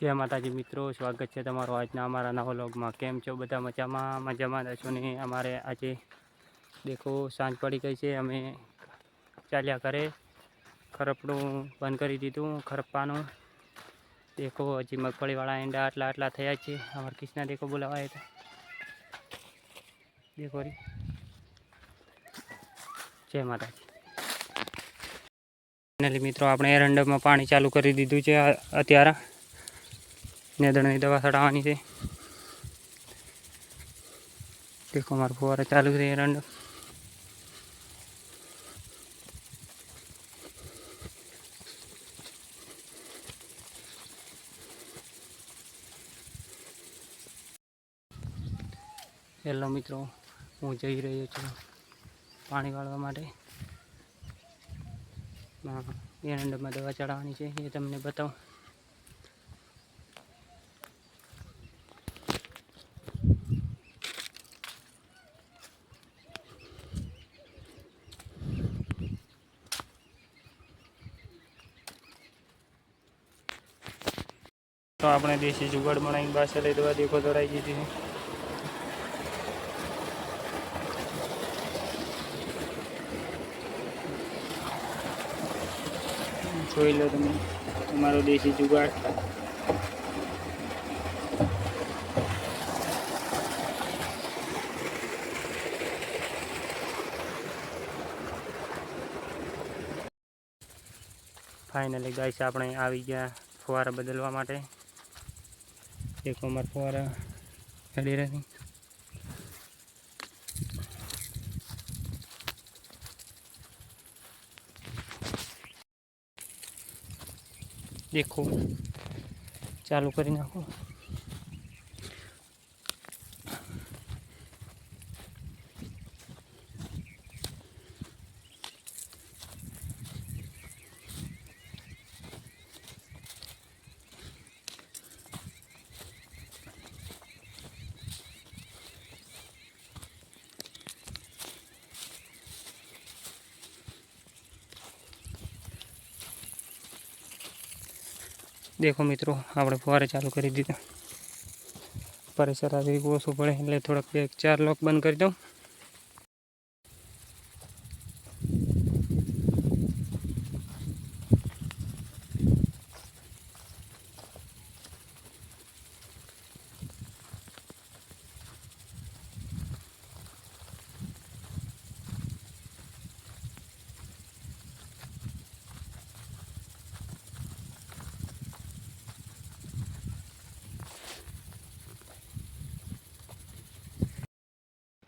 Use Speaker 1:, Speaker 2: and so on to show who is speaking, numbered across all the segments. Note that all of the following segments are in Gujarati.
Speaker 1: જય માતાજી મિત્રો, સ્વાગત છે તમારો આજના અમારા નવા વ્લોગમાં. કેમ છો? બધા મજામાં? મજામાં રહેશો ને? અમારે આજે દેખો, સાંજ પડી ગઈ છે. અમે ચાલ્યા કરે ખરપડું બંધ કરી દીધું ખરપાનું દેખો, હજી મગફળીવાળા એંડા આટલા આટલા થયા છે. અમારા કિસના દેખો બોલાવાય હતા. દેખો રી. જય માતાજી. ફાઇનલી મિત્રો, આપણે એરંડમાં પાણી ચાલુ કરી દીધું છે અત્યારે. નેદણની દવા ચડાવવાની છે. દેખો મારો ફુવારા ચાલુ છે, એરંડ. હેલો મિત્રો, હું જઈ રહ્યો છું પાણી વાળવા માટે. એરંડમાં દવા ચડાવવાની છે, એ તમને બતાવું. આપણે દેશી જુગાડ બનાવીને પાસે લઈ દેવા દેખો દોરાઈ ગઈ છે જોઈ લો તમે તમારો દેશી જુગાડ. ફાઇનલી ગાઈસ આપણે આવી ગયા ફુવારા બદલવા માટે. એક અમાર ફુવારા હેડી રહી દેખો ચાલુ કરી નાખો. દેખો મિત્રો, આપણે ફુવારે ચાલુ કરી દીધા. પરિસર આવી ઓછું પડે, એટલે થોડાક બે ચાર લોક બંધ કરી દઉં.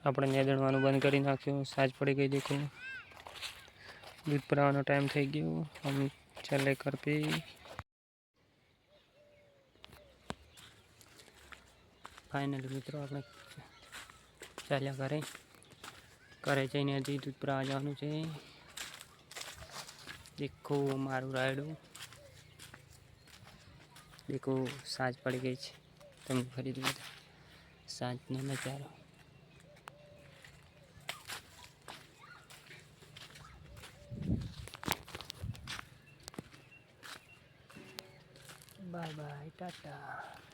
Speaker 1: આપણે નેદણવાનું બંધ કરી નાખ્યું. સાજ પડી ગઈ દેખો દૂધ ભરાવાનો ટાઈમ થઈ ગયો. અમે છેલ્લે કરપી. ફાઇનલી મિત્રો આપણે ચાલ્યા ઘરે. ઘરે જઈને હજી દૂધ ભરાવા જવાનું છે. દેખો મારું રાયડું. દેખો, સાંજ પડી ગઈ છે. તમે ફરી દઉં સાંજનો નજારો Bye bye, Tata. -ta.